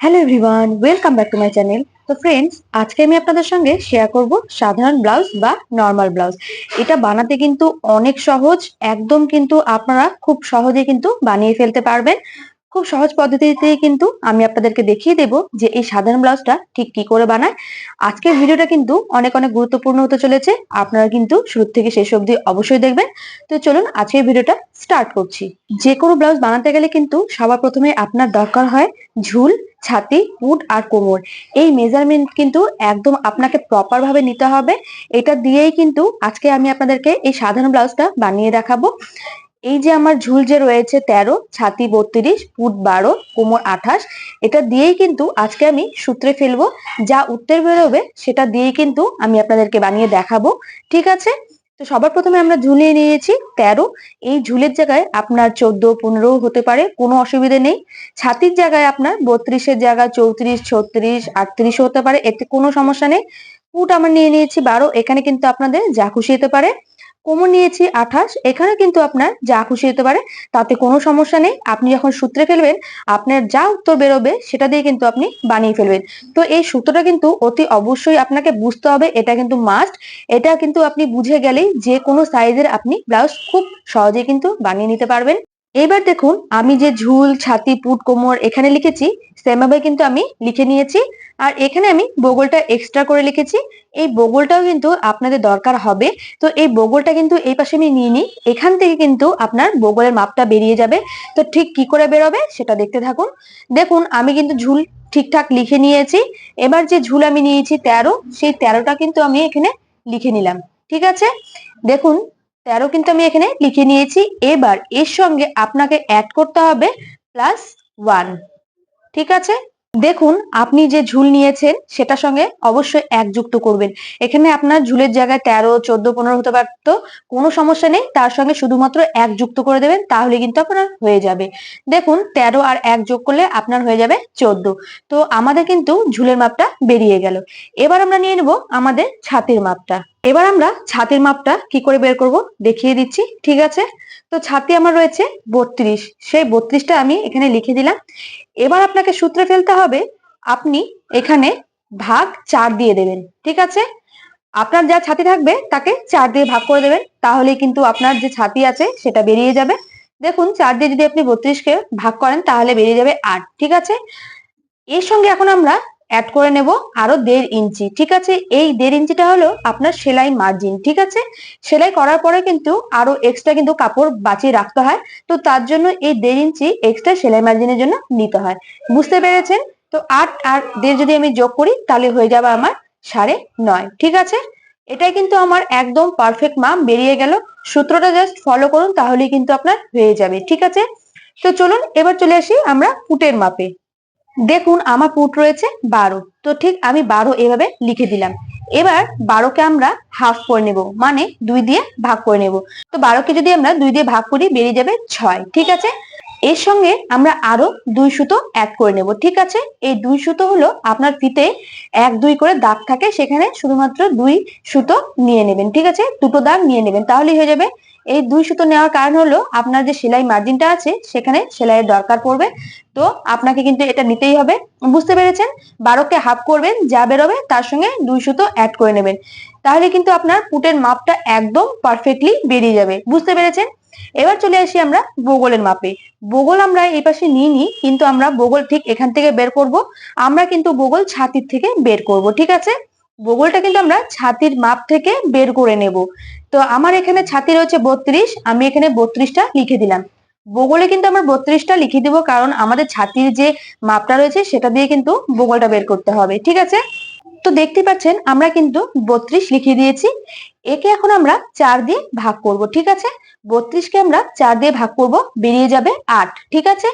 Hello everyone welcome back to my channel তো friends আজকে আমি আপনাদের সঙ্গে শেয়ার করব সাধারণ ব্লাউজ বা নর্মাল ব্লাউজ এটা বানাতে কিন্তু অনেক সহজ, একদম কিন্তু আপনারা খুব সহজে কিন্তু বানিয়ে ফেলতে পারবেন। খুব সহজ পদ্ধতিতেই কিন্তু আমি আপনাদেরকে দেখিয়ে দেব যে এই সাধারণ ব্লাউজটা ঠিক কি করে বানায়। আজকের ভিডিওটা কিন্তু অনেক অনেক গুরুত্বপূর্ণ হতে চলেছে, আপনারা কিন্তু শুরু থেকে শেষ অবধি অবশ্যই দেখবেন। তো চলুন আজকের ভিডিওটা স্টার্ট করছি। যে কোনো ব্লাউজ বানাতে গেলে কিন্তু সবার প্রথমে আপনার দরকার হয় ঝুল ছাতি পুট আর কোমর। এই মেজারমেন্ট কিন্তু একদম আপনাকে প্রপার ভাবে নিতে হবে। এটা দিয়েই কিন্তু আজকে আমি আপনাদেরকে এই সাধারণ ব্লাউজটা বানিয়ে দেখাবো। এই যে আমার ঝুল যে রয়েছে তেরো, ছাতি বত্রিশ ফুট বারো, কোমর আঠাশ, এটা দিয়েই কিন্তু আজকে আমি সূত্রে ফেলব। যা উত্তর বেরোবে সেটা দিয়েই কিন্তু আমি আপনাদেরকে বানিয়ে দেখাবো। ঠিক আছে? তো সবার প্রথমে আমরা ঝুলিয়ে নিয়েছি তেরো। এই ঝুলের জায়গায় আপনার চোদ্দ পনেরো হতে পারে, কোনো অসুবিধে নেই। ছাতির জায়গায় আপনার বত্রিশের জায়গায় চৌত্রিশ, ছত্রিশ আটত্রিশ হতে পারে, এতে কোনো সমস্যা নেই। ফুট আমরা নিয়ে নিয়েছি বারো। এখানে কিন্তু আপনাদের যা খুশি হতে পারে। কোমর নিয়েছি আঠাশ এখানে কিন্তু আপনার যা খুশি হতে পারে, তাতে কোনো সমস্যা নেই। আপনি যখন সূত্রে ফেলবেন, আপনার যা উত্তর বেরোবে, সেটা দিয়ে কিন্তু আপনি বানিয়ে ফেলবেন। তো এই সূত্রটা কিন্তু অতি অবশ্যই আপনাকে বুঝতে হবে, এটা কিন্তু মাস্ট এটা কিন্তু আপনি বুঝে গেলেই যে কোনো সাইজের আপনি ব্লাউজ খুব সহজে কিন্তু বানিয়ে নিতে পারবেন। এবার দেখুন, আমি যে ঝুল, ছাতি, পুট, কোমর এখানে লিখেছি সেমভাবে কিন্তু আমি লিখে নিয়েছি। আর এখানে আমি বগলটা এক্সট্রা করে লিখেছি। এই বগলটাও কিন্তু আপনাদের দরকার হবে। তো এই বগলটা কিন্তু এই পাশে আমি নিয়ে নিই। এখান থেকে কিন্তু আপনার বগলের মাপটা বেরিয়ে যাবে। তো ঠিক কি করে বেরোবে সেটা দেখতে থাকুন। দেখুন, আমি কিন্তু ঝুল ঠিকঠাক লিখে নিয়েছি। এবার যে ঝুল আমি নিয়েছি তেরো, সেই তেরোটা কিন্তু আমি এখানে লিখে নিলাম। ঠিক আছে? দেখুন তেরো কিন্তু আমি এখানে লিখে নিয়েছি। এবার এর সঙ্গে আপনাকে অ্যাড করতে হবে প্লাস ওয়ান ঠিক আছে? দেখুন, আপনি যে ঝুল নিয়েছেন, সেটার সঙ্গে অবশ্যই এক যুক্ত করবেন। এখানে আপনার ঝুলের জায়গায় তেরো, চোদ্দ, পনেরো হতে পারত কোনো সমস্যা নেই। তার সঙ্গে শুধুমাত্র এক যুক্ত করে দেবেন, তাহলে কিন্তু আপনার হয়ে যাবে। দেখুন, তেরো আর এক যোগ করলে আপনার হয়ে যাবে চোদ্দ। তো আমাদের কিন্তু ঝুলের মাপটা বেরিয়ে গেল। এবার আমরা নিয়ে নেব আমাদের ছাতির মাপটা। এবার আমরা ছাতির মাপটা কি করে বের করব? দেখিয়ে দিচ্ছি, ঠিক আছে? তো ছাতি আমার রয়েছে বত্রিশ, সেই বত্রিশটা আমি এখানে লিখে দিলাম। এবার আপনাকে সূত্রে ফেলতে হবে, আপনি এখানে ভাগ চার দিয়ে দেবেন, ঠিক আছে? আপনার যা ছাতি থাকবে তাকে চার দিয়ে ভাগ করে দেবেন তাহলে কিন্তু আপনার যে ছাতি আছে সেটা বেরিয়ে যাবে। দেখুন, চার দিয়ে যদি আপনি বত্রিশকে ভাগ করেন তাহলে বেরিয়ে যাবে আট, ঠিক আছে? এর সঙ্গে এখন আমরা অ্যাড করে নেব আরও দেড় ইঞ্চি, ঠিক আছে? এই দেড় ইঞ্চিটা হলো আপনার সেলাই মার্জিন ঠিক আছে? সেলাই করার পরে কিন্তু আরও এক্সট্রা কিন্তু কাপড় বাঁচিয়ে রাখতে হয়। তো তার জন্য এই দেড় ইঞ্চি এক্সট্রা সেলাই মার্জিনের জন্য নিতে হয়। বুঝতে পেরেছেন? তো আট আর দেড় যদি আমি যোগ করি, তাহলে হয়ে যাবে আমার সাড়ে নয়, ঠিক আছে? এটাই কিন্তু আমার একদম পারফেক্ট মাপ বেরিয়ে গেল। সূত্রটা জাস্ট ফলো করুন, তাহলেই কিন্তু আপনার হয়ে যাবে, ঠিক আছে? তো চলুন, এবার চলে আসি আমরা ফুটের মাপে। দেখুন আমার পুট রয়েছে বারো। তো ঠিক আমি বারো এভাবে লিখে দিলাম। এবার বারোকে আমরা হাফ করে নেব মানে দুই দিয়ে ভাগ করে নেব। তো বারোকে যদি আমরা দুই দিয়ে ভাগ করি, বেরিয়ে যাবে ছয়, ঠিক আছে? এর সঙ্গে আমরা আরও দুই সুতো অ্যাড করে নেব, ঠিক আছে? এই দুই সুতো হলো আপনার ফিতে এক, দুই করে দাগ থাকে, সেখানে শুধুমাত্র দুই সুতো নিয়ে নেবেন, ঠিক আছে? দুটো দাগ নিয়ে নেবেন, তাহলেই হয়ে যাবে এই দুই সুতো নেওয়ার কারণ হলো আপনার যে সেলাই মার্জিনটা আছে, সেখানে সেলাইয়ের দরকার পড়বে। তো আপনাকে কিন্তু এটা নিতেই হবে। বুঝতে পেরেছেন? বারোকে হাফ করবেন, যা বেরোবে তার সঙ্গে দুই সুতো অ্যাড করে নেবেন। তাহলে কিন্তু আপনার পুটের মাপটা একদম পারফেক্টলি বেরিয়ে যাবে। বুঝতে পেরেছেন? এবার চলে আসি আমরা বগলের মাপে। বগল আমরা এই পাশে নিয়ে নিই কিন্তু আমরা বগল ঠিক এখান থেকে বের করব। আমরা কিন্তু বগল ছাতির থেকে বের করব, ঠিক আছে? বগলটা কিন্তু আমরা ছাতির মাপ থেকে বের করে নেব। তো আমার এখানে ছাতি রয়েছে বত্রিশ, আমি এখানে বত্রিশটা লিখে দিলাম। বগলে কিন্তু আমরা বত্রিশটা লিখে দিব কারণ আমাদের ছাতির যে মাপটা রয়েছে সেটা দিয়ে কিন্তু বগলটা বের করতে হবে, ঠিক আছে? তো দেখতে পাচ্ছেন আমরা কিন্তু বত্রিশ লিখে দিয়েছি। একে এখন আমরা চার দিয়ে ভাগ করব, ঠিক আছে? বত্রিশকে আমরা চার দিয়ে ভাগ করব, বেরিয়ে যাবে আট, ঠিক আছে?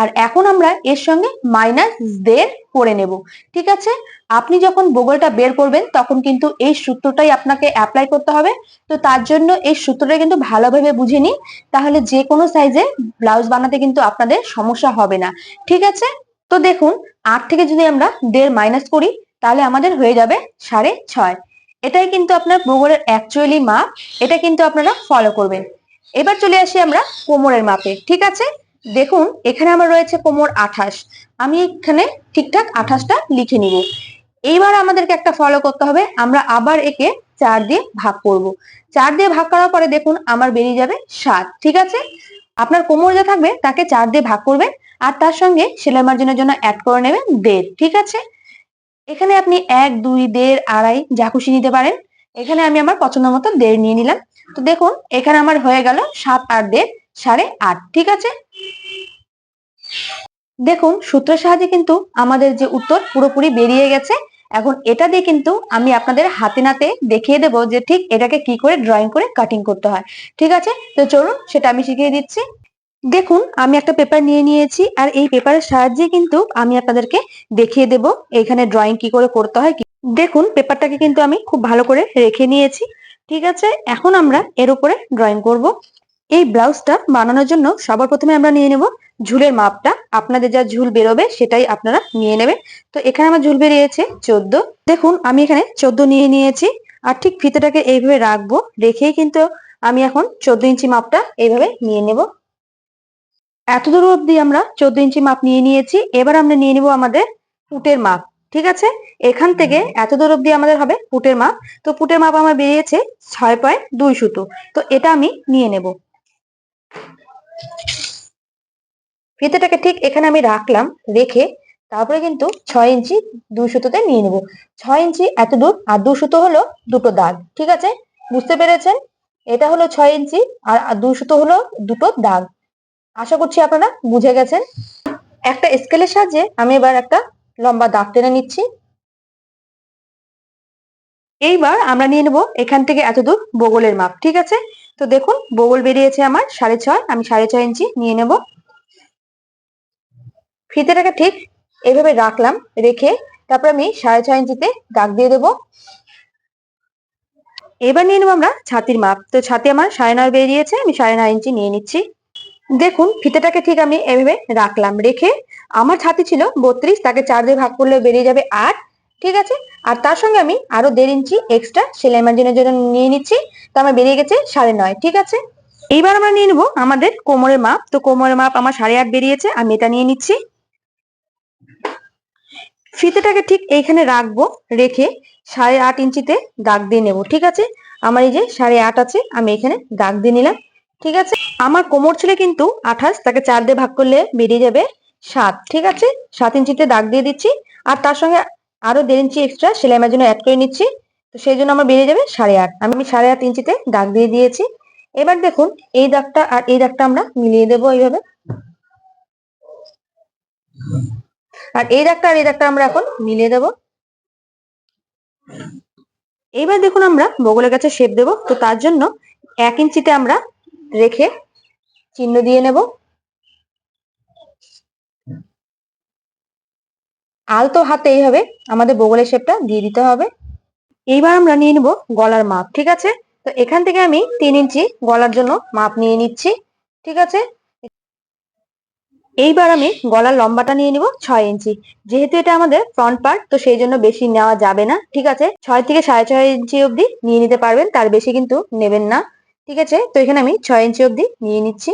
আর এখন আমরা এর সঙ্গে মাইনাস দেড় করে নেব, ঠিক আছে? আপনি যখন বগলটা বের করবেন, তখন কিন্তু এই সূত্রটাই আপনাকে অ্যাপ্লাই করতে হবে। তো তার জন্য এই সূত্রটা কিন্তু ভালোভাবে বুঝে নিন, তাহলে যে কোনো সাইজে ব্লাউজ বানাতে কিন্তু আপনাদের সমস্যা হবে না, ঠিক আছে? তো দেখুন, আট থেকে যদি আমরা দেড় মাইনাস করি, তাহলে আমাদের হয়ে যাবে সাড়ে ছয়। এটাই কিন্তু আপনার ভূগোলের অ্যাকচুয়ালি মাপ এটা কিন্তু আপনারা ফলো করবেন। এবার চলে আসি আমরা কোমরের মাপে, ঠিক আছে? দেখুন, এখানে আমার রয়েছে কোমর আঠাশ। আমি এখানে ঠিকঠাক আঠাশটা লিখে নিব। এইবার আমাদেরকে একটা ফলো করতে হবে, আমরা আবার একে চার দিয়ে ভাগ করব। চার দিয়ে ভাগ করার পরে দেখুন, আমার বেরিয়ে যাবে সাত, ঠিক আছে? আপনার কোমর যা থাকবে, তাকে চার দিয়ে ভাগ করবেন, আর তার সঙ্গে সেলাই মার্জিনের জন্য অ্যাড করে নেবেন দেড়, ঠিক আছে? এখানে আপনি এক, দুই, দেড়, আড়াই যা খুশি নিতে পারেন। এখানে আমি আমার পছন্দ মতো দেড় নিয়ে নিলাম। তো দেখুন, এখানে আমার হয়ে গেল সাত, আট, দেড়, সাড়ে আট, ঠিক আছে? দেখুন, সূত্রের সাহায্যে কিন্তু আমাদের যে উত্তর পুরোপুরি বেরিয়ে গেছে। এখন এটা দিয়ে কিন্তু আমি আপনাদের হাতে নাতে দেখিয়ে দেবো যে ঠিক এটাকে কি করে ড্রয়িং করে কাটিং করতে হয়। ঠিক আছে? তো চলুন, সেটা আমি শিখিয়ে দিচ্ছি। দেখুন, আমি একটা পেপার নিয়ে নিয়েছি আর এই পেপারের সাহায্যে কিন্তু আমি আপনাদেরকে দেখিয়ে দেব এখানে ড্রয়িং কি করে করতে হয় দেখুন পেপারটাকে কিন্তু আমি খুব ভালো করে রেখে নিয়েছি। ঠিক আছে, এখন আমরা এর উপরে ড্রয়িং করব। এই ব্লাউজটা বানানোর জন্য সবার প্রথমে আমরা নিয়ে নেব ঝুলের মাপটা। আপনাদের যা ঝুল বেরোবে সেটাই আপনারা নিয়ে নেবেন। তো এখানে আমার ঝুল বেরিয়েছে চোদ্দ। দেখুন, আমি এখানে চোদ্দ নিয়ে নিয়েছি আর ঠিক ফিতেটাকে এইভাবে রাখব, রেখেই কিন্তু আমি এখন চোদ্দ ইঞ্চি মাপটা এইভাবে নিয়ে নেব। এত দূর অব্দি আমরা চোদ্দ ইঞ্চি মাপ নিয়ে নিয়েছি। এবার আমরা নিয়ে নিব আমাদের ফুটের মাপ, ঠিক আছে? এখান থেকে এত দূর অব্দি আমাদের হবে ফুটের মাপ। তো ফুটের মাপ আমার বেরিয়েছে ছয় পয়েন্ট দুই সুতো। তো এটা আমি নিয়ে নেব। ফিতেটাকে ঠিক এখানে আমি রাখলাম, রেখে তারপরে কিন্তু ছয় ইঞ্চি দুই সুতোতে নিয়ে নেব। ছয় ইঞ্চি এত দূর, আর দু সুতো হলো দুটো দাগ, ঠিক আছে? বুঝতে পেরেছেন? এটা হলো ছয় ইঞ্চি আর দুই সুতো হলো দুটো দাগ। আশা করছি আপনারা বুঝে গেছেন। একটা স্কেলের সাহায্যে আমি এবার একটা লম্বা দাগ টেনে নিচ্ছি। এইবার আমরা নিয়ে নেব এখান থেকে এতদূর বগলের মাপ, ঠিক আছে? তো দেখুন, বগল বেরিয়েছে আমার সাড়ে ছয়, আমি সাড়ে ছয় ইঞ্চি নিয়ে নেব। ফিতেটাকে ঠিক এভাবে রাখলাম, রেখে তারপর আমি সাড়ে ছয় ইঞ্চিতে দাগ দিয়ে দেবো। এবার নিয়ে নেব আমরা ছাতির মাপ, তো ছাতি আমার সাড়ে নয় বেরিয়েছে, আমি সাড়ে নয় ইঞ্চি নিয়ে নিচ্ছি। দেখুন, ফিতেটাকে ঠিক আমি এভাবে রাখলাম। রেখে আমার ছাতি ছিল বত্রিশ, তাকে চার দিয়ে ভাগ করলে বেরিয়ে যাবে আট, ঠিক আছে? আর তার সঙ্গে আমি আরও দেড় ইঞ্চি এক্সট্রা সেলাই মার্জিনের জন্য নিয়ে নিচ্ছি। তো আমার বেরিয়ে গেছে সাড়ে নয়, ঠিক আছে? এইবার আমরা নিয়ে নেব আমাদের কোমরের মাপ। তো কোমরের মাপ আমার সাড়ে আট বেরিয়েছে, আমি এটা নিয়ে নিচ্ছি। ফিতেটাকে ঠিক এইখানে রাখব, রেখে সাড়ে আট ইঞ্চিতে দাগ দিয়ে নেব, ঠিক আছে? আমার এই যে সাড়ে আট আছে, আমি এখানে দাগ দিয়ে নিলাম। ঠিক আছে? আমার কোমর ছিল কিন্তু আঠাশ, তাকে চার দিয়ে ভাগ করলে বেরিয়ে যাবে সাত, ঠিক আছে? সাত ইঞ্চিতে দাগ দিয়ে দিচ্ছি, আর তার সঙ্গে আরও দেড় ইঞ্চি এক্সট্রা সেলাই জন্য অ্যাড করে নিচ্ছি, তো সেই জন্য আমার বেরিয়ে যাবে সাড়ে আট। আমি সাড়ে আট ইঞ্চিতে দাগ দিয়ে দিয়েছি। এবার দেখুন, এই দাগটা আর এই দাগটা আমরা মিলিয়ে দেবো এইভাবে। আর এই দাগটা আর এই দাগটা আমরা এখন মিলিয়ে দেব। এইবার দেখুন আমরা বগলের কাছে শেপ দেব, তো তার জন্য এক ইঞ্চিতে আমরা রেখে চিহ্ন দিয়ে নেব। আলতো হাতে এইভাবে আমাদের বগলের শেপটা দিয়ে দিতে হবে। এইবার আমরা নিয়ে নেব গলার মাপ, ঠিক আছে? তো এখান থেকে আমি তিন ইঞ্চি গলার জন্য মাপ নিয়ে নিচ্ছি, ঠিক আছে? এইবার আমি গলার লম্বাটা নিয়ে নিব ছয় ইঞ্চি। যেহেতু এটা আমাদের ফ্রন্ট পার্ট তো সেই জন্য বেশি নেওয়া যাবে না, ঠিক আছে? ছয় থেকে সাড়ে ছয় ইঞ্চি অবধি নিয়ে নিতে পারবেন, তার বেশি কিন্তু নেবেন না। ঠিক আছে? তো এখানে আমি ছয় ইঞ্চি অবধি নিয়ে নিচ্ছি।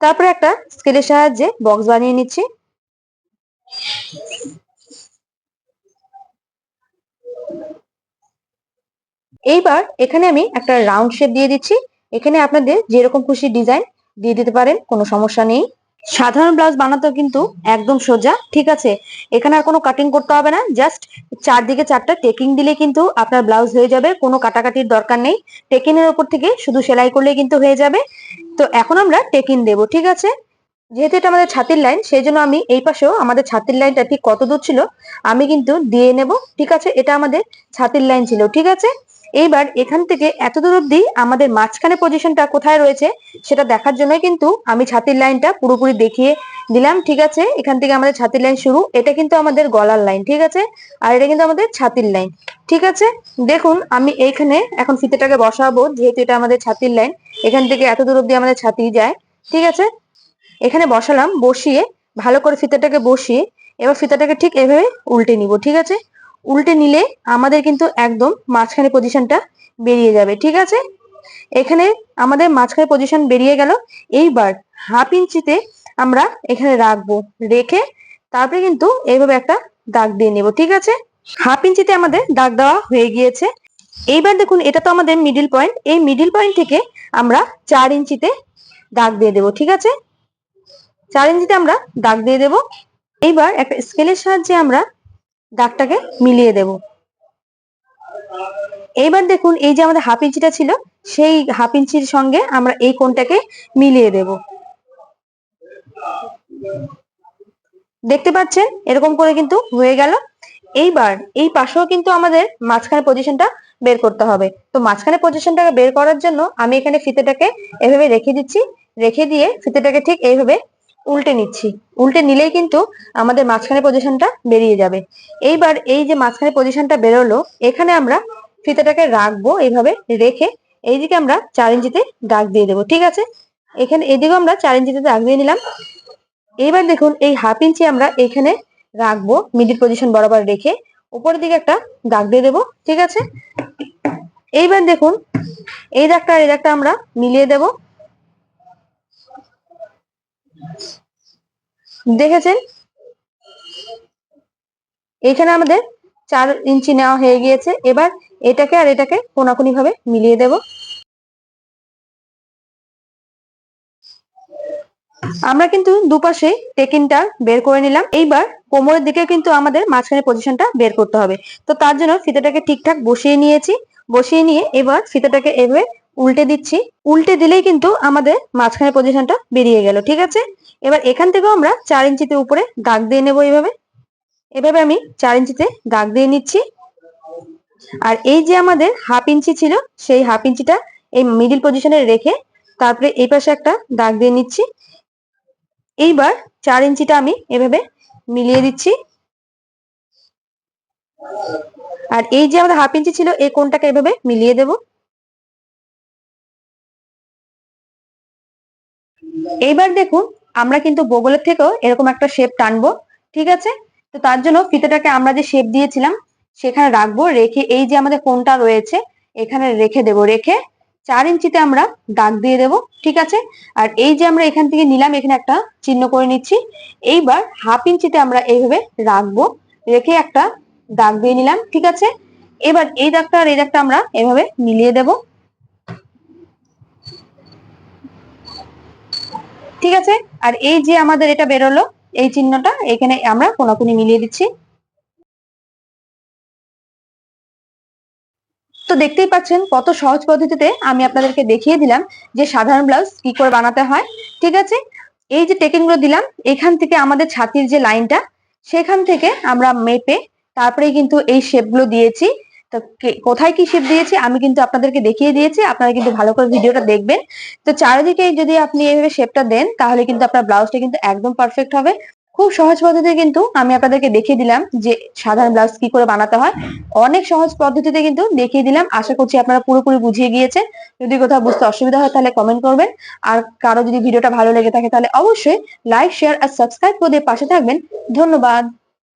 তারপরে একটা স্কেলের সাহায্যে বক্স বানিয়ে নিচ্ছি। এইবার এখানে আমি একটা রাউন্ড শেপ দিয়ে দিচ্ছি। এখানে আপনাদের যেরকম খুশি ডিজাইন দিয়ে দিতে পারেন, কোনো সমস্যা নেই। সাধারণ ব্লাউজ বানাতে কিন্তু একদম সোজা, ঠিক আছে? এখানে আর কোনো কাটিং করতে হবে না জাস্ট চারদিকে চারটা টেকিং দিলে কিন্তু আপনার ব্লাউজ হয়ে যাবে, কোনো কাটাকাটির দরকার নেই। টেকিং এর উপর থেকে শুধু সেলাই করলে কিন্তু হয়ে যাবে। তো এখন আমরা টেকিং দেব, ঠিক আছে? যেহেতু এটা আমাদের ছাতির লাইন সেই জন্য আমি এই পাশেও আমাদের ছাতির লাইনটা ঠিক কত দূর ছিল, আমি কিন্তু দিয়ে নেব, ঠিক আছে? এটা আমাদের ছাতির লাইন ছিল, ঠিক আছে? এইবার এখান থেকে এত দূর অব্দি আমাদের মাঝখানে পজিশনটা কোথায় রয়েছে, সেটা দেখার জন্য কিন্তু আমি ছাতির লাইনটা পুরোপুরি দেখিয়ে দিলাম, ঠিক আছে? এখান থেকে আমাদের ছাতির লাইন শুরু, এটা কিন্তু আমাদের গলার লাইন ঠিক আছে? আর এটা কিন্তু আমাদের ছাতির লাইন ঠিক আছে? দেখুন, আমি এইখানে এখন ফিতেটাকে বসাবো, যেহেতু এটা আমাদের ছাতির লাইন এখান থেকে এত দূর অব্দি আমাদের ছাতি যায়, ঠিক আছে? এখানে বসালাম, বসিয়ে ভালো করে ফিতেটাকে বসিয়ে, এবার ফিতাটাকে ঠিক এভাবে উল্টে নিব, ঠিক আছে? উল্টে নিলে আমাদের কিন্তু একদম মাঝখানে পজিশনটা বেরিয়ে যাবে, ঠিক আছে? এখানে আমাদের মাঝখানে পজিশন বেরিয়ে গেল। এইবার হাফ ইঞ্চিতে আমরা এখানে রাখব, রেখে তারপরে কিন্তু এইভাবে একটা দাগ দিয়ে নেব, ঠিক আছে? হাফ ইঞ্চিতে আমাদের দাগ দেওয়া হয়ে গিয়েছে। এইবার দেখুন, এটা তো আমাদের মিডিল পয়েন্ট এই মিডিল পয়েন্ট থেকে আমরা চার ইঞ্চিতে দাগ দিয়ে দেব, ঠিক আছে? চার ইঞ্চিতে আমরা দাগ দিয়ে দেব। এইবার একটা স্কেলের সাহায্যে আমরা দাগটাকে মিলিয়ে দেব। এইবার দেখুন, এই যে আমাদের হাফ ইঞ্চিটা ছিল, সেই হাফ ইঞ্চির সঙ্গে আমরা এই কোণটাকে মিলিয়ে দেব। দেখতে পাচ্ছেন, এরকম করে কিন্তু হয়ে গেল। এইবার এই পাশেও কিন্তু আমাদের মাঝখানে পজিশনটা বের করতে হবে। তো মাঝখানে পজিশনটাকে বের করার জন্য আমি এখানে ফিতেটাকে এভাবে রেখে দিচ্ছি। রেখে দিয়ে ফিতেটাকে ঠিক এইভাবে উল্টে নিচ্ছি। উল্টে নিলেই কিন্তু আমাদের মাঝখানে পজিশনটা বেরিয়ে যাবে। এইবার এই যে মাঝখানে পজিশনটা বেরোলো, এখানে আমরা ফিতেটাকে রাখব এইভাবে রেখে এইদিকে আমরা চার ইঞ্চিতে দাগ দিয়ে দেবো, ঠিক আছে? এখানে এদিকেও আমরা চার ইঞ্চিতে দাগ দিয়ে নিলাম। এইবার দেখুন, এই হাফ ইঞ্চি আমরা এখানে রাখব মিডিল পজিশন বরাবর রেখে। উপরের দিকে একটা দাগ দিয়ে দেবো, ঠিক আছে? এইবার দেখুন, এই দাগটা এই দাগটা আমরা মিলিয়ে দেব। দেখেছেন? এখানে আমাদের চার ইঞ্চি নেওয়া হয়ে গিয়েছে। এবার এটাকে আর এটাকে কোনাকুনি ভাবে মিলিয়ে দেব। আমরা কিন্তু দুপাশে টেকিনটা বের করে নিলাম। এইবার কোমরের দিকে কিন্তু আমাদের মাঝখানে পজিশনটা বের করতে হবে। তো তার জন্য ফিতাটাকে ঠিকঠাক বসিয়ে নিয়েছি। বসিয়ে নিয়ে এবার ফিতাটাকে এভাবে উল্টে দিচ্ছি। উল্টে দিলেই কিন্তু আমাদের মাঝখানে পজিশনটা বেরিয়ে গেল, ঠিক আছে? এবার এখান থেকেও আমরা চার ইঞ্চিতে উপরে দাগ দিয়ে নেব এইভাবে এভাবে আমি চার ইঞ্চিতে দাগ দিয়ে নিচ্ছি। আর এই যে আমাদের হাফ ইঞ্চি ছিল, সেই হাফ ইঞ্চিটা এই মিডিল পজিশনে রেখে তারপরে এই পাশে একটা দাগ দিয়ে নিচ্ছি। এইবার চার ইঞ্চিটা আমি এভাবে মিলিয়ে দিচ্ছি। আর এই যে আমাদের হাফ ইঞ্চি ছিল, এই কোনটাকে এভাবে মিলিয়ে দেব। এইবার দেখুন, আমরা কিন্তু বগলের থেকেও এরকম একটা শেপ টানবো, ঠিক আছে? তো তার জন্য ফিতেটাকে আমরা যে শেপ দিয়েছিলাম, সেখানে রাখব, রেখে এই যে আমাদের কোনটা রয়েছে, এখানে রেখে দেব, রেখে চার ইঞ্চিতে আমরা দাগ দিয়ে দেব, ঠিক আছে? আর এই যে আমরা এখান থেকে নিলাম, এখানে একটা চিহ্ন করে নিচ্ছি, এইবার হাফ ইঞ্চিতে আমরা এইভাবে রাখব, রেখে একটা দাগ দিয়ে নিলাম, ঠিক আছে? এবার এই দাগটা আর এই দাগটা আমরা এভাবে মিলিয়ে দেব ঠিক আছে? আর এই যে আমাদের এটা বেরোলো, এই চিহ্নটা, এখানে আমরা কোনাকুনি মিলিয়ে দিচ্ছি। তো দেখতেই পাচ্ছেন কত সহজ পদ্ধতিতে আমি আপনাদেরকে দেখিয়ে দিলাম যে সাধারণ ব্লাউজ কি করে বানাতে হয়, ঠিক আছে? এই যে টেকিংগুলো দিলাম, এখান থেকে আমাদের ছাতির যে লাইনটা, সেখান থেকে আমরা মেপে তারপরে কিন্তু এই শেপগুলো দিয়েছি। তো কোথায় কি শেপ দিয়েছি আমি কিন্তু আপনাদেরকে দেখিয়ে দিয়েছি, আপনারা কিন্তু ভালো করে ভিডিওটা দেখবেন। তো চারিদিকে যদি আপনি এইভাবে শেপটা দেন, তাহলে কিন্তু আপনার ব্লাউজটা কিন্তু একদম পারফেক্ট হবে। খুব সহজ পদ্ধতিতে কিন্তু আমি আপনাদেরকে দেখিয়ে দিলাম যে সাধারণ ব্লাউজ কি করে বানাতে হয়। অনেক সহজ পদ্ধতিতে কিন্তু দেখিয়ে দিলাম। আশা করছি আপনারা পুরোপুরি বুঝিয়ে গিয়েছেন। যদি কোথাও বুঝতে অসুবিধা হয় তাহলে কমেন্ট করবেন। আর কারও যদি ভিডিওটা ভালো লেগে থাকে তাহলে অবশ্যই লাইক শেয়ার আর সাবস্ক্রাইব করে পাশে থাকবেন। ধন্যবাদ।